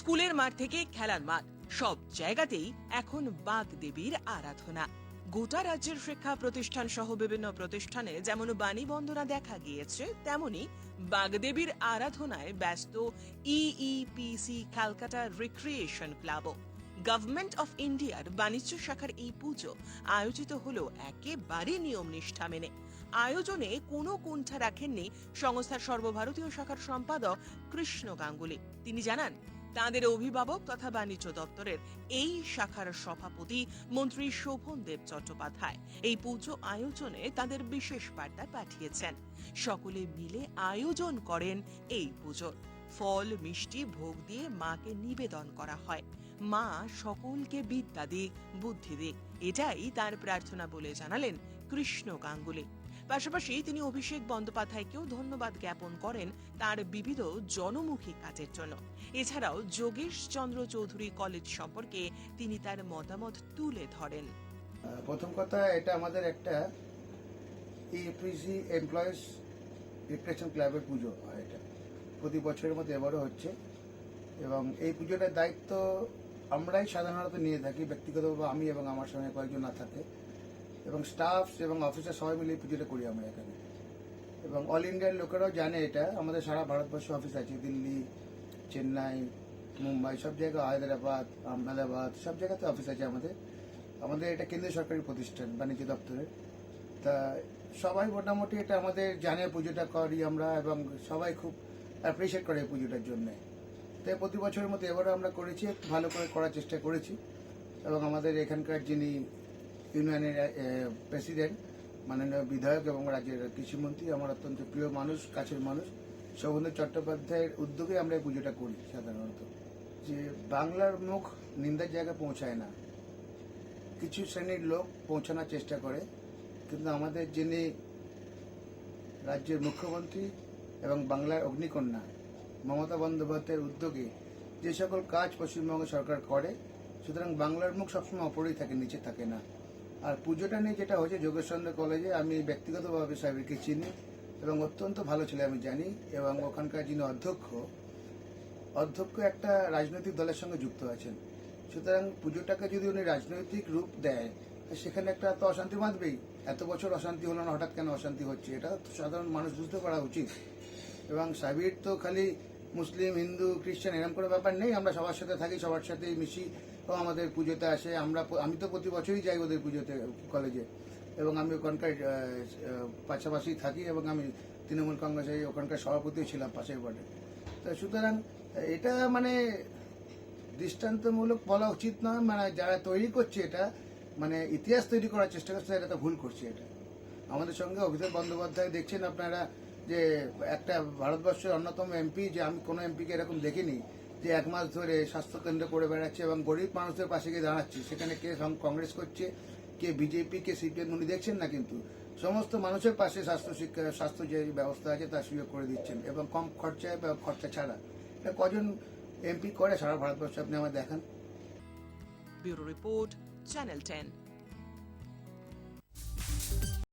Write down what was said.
স্কুলের মাঠ থেকে খেলার মাঠ। সব জায়গাতেই এখন বাঘ দেবীর আরাধনা। গোটা রাজ্যের শিক্ষা প্রতিষ্ঠান সহ বিভিন্ন প্রতিষ্ঠানে যেমন বাণী বন্দনা দেখা গিয়েছে, তেমনি বাগদেবীর আরাধনায় ব্যস্ত ইইপিসি ক্যালকাটা রিক্রিয়েশন ক্লাবও গভর্নমেন্ট অফ ইন্ডিয়ার বাণিজ্য শাখার এই পুজো আয়োজিত হলো একেবারে নিয়ম নিষ্ঠা মেনে। আয়োজনে কোনো কুণ্ঠা রাখেননি সংস্থার সর্বভারতীয় শাখার সম্পাদক কৃষ্ণ গাঙ্গুলি। তিনি জানান তাঁদের অভিভাবক তথা বাণিজ্য দপ্তরের এই শাখার সভাপতি মন্ত্রী শোভন দেব চট্টোপাধ্যায় এই পুজো আয়োজনে তাদের বিশেষ বার্তা পাঠিয়েছেন। সকলে মিলে আয়োজন করেন এই পুজোর ফল, মিষ্টি, ভোগ দিয়ে মাকে নিবেদন করা হয়। মা সকলকে বিদ্যা দিক, বুদ্ধি দিক, এটাই তার প্রার্থনা বলে জানালেন কৃষ্ণ গাঙ্গুলি। পাশাপাশি তিনি অভিষেক বন্দ্যোপাধ্যায়কেও ধন্যবাদ জ্ঞাপন করেন তার বিবিধ জনমুখী কাজের জন্য। এছাড়াও যোগেশ চন্দ্র চৌধুরী কলেজ সম্পর্কে তিনি তার মতামত তুলে ধরেন। প্রথম কথা, এটা আমাদের একটা ইপিসি এমপ্লয়িজ রিক্রেশন ক্লাবের পুজো হয় এটা। প্রতি বছরের মতো এবারও হচ্ছে। এবং এই পুজোটার দায়িত্ব আমরাই সাধারণত নিয়ে থাকি, ব্যক্তিগতভাবে আমি এবং আমার সঙ্গে কয়েকজন না থাকে। এবং স্টাফ এবং অফিসার সবাই মিলে পুজোটা করি আমরা এখানে। এবং অল ইন্ডিয়ার লোকেরাও জানে এটা। আমাদের সারা ভারতবর্ষে অফিস আছে। দিল্লি, চেন্নাই, মুম্বাই, সব জায়গায় হায়দ্রাবাদ, আহমেদাবাদ, সব জায়গাতে অফিস আছে আমাদের। আমাদের এটা কেন্দ্রীয় সরকারি প্রতিষ্ঠান, বাণিজ্য দপ্তরের। তা সবাই মোটামুটি এটা আমাদের জানে, পুজোটা করি আমরা এবং সবাই খুব অ্যাপ্রিসিয়েট করে এই পুজোটার জন্য। তাই প্রতি বছরের মতো এবারও আমরা করেছি ভালো করে করার চেষ্টা করেছি। এবং আমাদের এখানকার যিনি ইউনিয়নের প্রেসিডেন্ট, মাননীয় বিধায়ক এবং রাজ্যের কৃষিমন্ত্রী, আমার অত্যন্ত প্রিয় মানুষ, কাছের মানুষ শোভেন্দু চট্টোপাধ্যায়ের উদ্যোগে আমরা এই পুজোটা করি সাধারণত। যে বাংলার মুখ নিন্দার জায়গায় পৌঁছায় না। কিছু শ্রেণির লোক পৌঁছানোর চেষ্টা করে, কিন্তু আমাদের যিনি রাজ্যের মুখ্যমন্ত্রী এবং বাংলার অগ্নিকন্যা মমতা বন্দ্যোপাধ্যায়ের উদ্যোগে যে সকল কাজ পশ্চিমবঙ্গ সরকার করে, সুতরাং বাংলার মুখ সবসময় অপরেই থাকে, নিচে থাকে না। আর পুজোটা নিয়ে যেটা হয়েছে, যোগেশচন্দ্র কলেজে আমি ব্যক্তিগতভাবে সাহেবকে চিনি এবং অত্যন্ত ভালো ছেলে আমি জানি এবং ওখানকার যিনি অধ্যক্ষ অধ্যক্ষ একটা রাজনৈতিক দলের সঙ্গে যুক্ত আছেন। সুতরাং পুজোটাকে যদি উনি রাজনৈতিক রূপ দেয় সেখানে একটা তো অশান্তি বাঁধবেই। এত বছর অশান্তি হলো না, হঠাৎ কেন অশান্তি হচ্ছে? এটা সাধারণ মানুষ বুঝতে পারা উচিত। এবং সাবির তো খালি মুসলিম, হিন্দু, খ্রিস্টান এরকম কোনো ব্যাপার নেই। আমরা সবার সাথে থাকি, সবার সাথে মিশি ও আমাদের পুজোতে আসে। আমরা আমি তো প্রতি বছরই যাই ওদের পুজোতে, কলেজে। এবং আমি ওখানকার পাশাপাশি থাকি এবং আমি তৃণমূল কংগ্রেসে ওখানকার সভাপতিও ছিলাম পাশের ওয়ার্ডে। তো সুতরাং, এটা মানে দৃষ্টান্তমূলক বলা উচিত নয়। মানে যারা তৈরি করছে এটা মানে ইতিহাস তৈরি করার চেষ্টা করছে এটা তো ভুল করছে এটা। আমাদের সঙ্গে অভিষেক বন্দ্যোপাধ্যায় দেখছেন আপনারা যে একটা ভারতবর্ষের অন্যতম এমপি যে আমি কোনো এমপিকে এরকম দেখিনি, যে এক মাস ধরে স্বাস্থ্য কেন্দ্র করে বেড়াচ্ছে এবং গরিব মানুষদের পাশে গিয়ে দাঁড়াচ্ছে। সেখানে কে কংগ্রেস করছে, কে বিজেপি কে সিপিএম উনি দেখছেন না কিন্তু। সমস্ত মানুষের পাশে স্বাস্থ্য শিক্ষা, স্বাস্থ্য যে ব্যবস্থা আছে তার সুযোগ করে দিচ্ছেন এবং কম খরচায় বা খরচা ছাড়া। এটা কজন এমপি করে সারা ভারতবর্ষে, আপনি আমার দেখান। Bureau report, channel ten.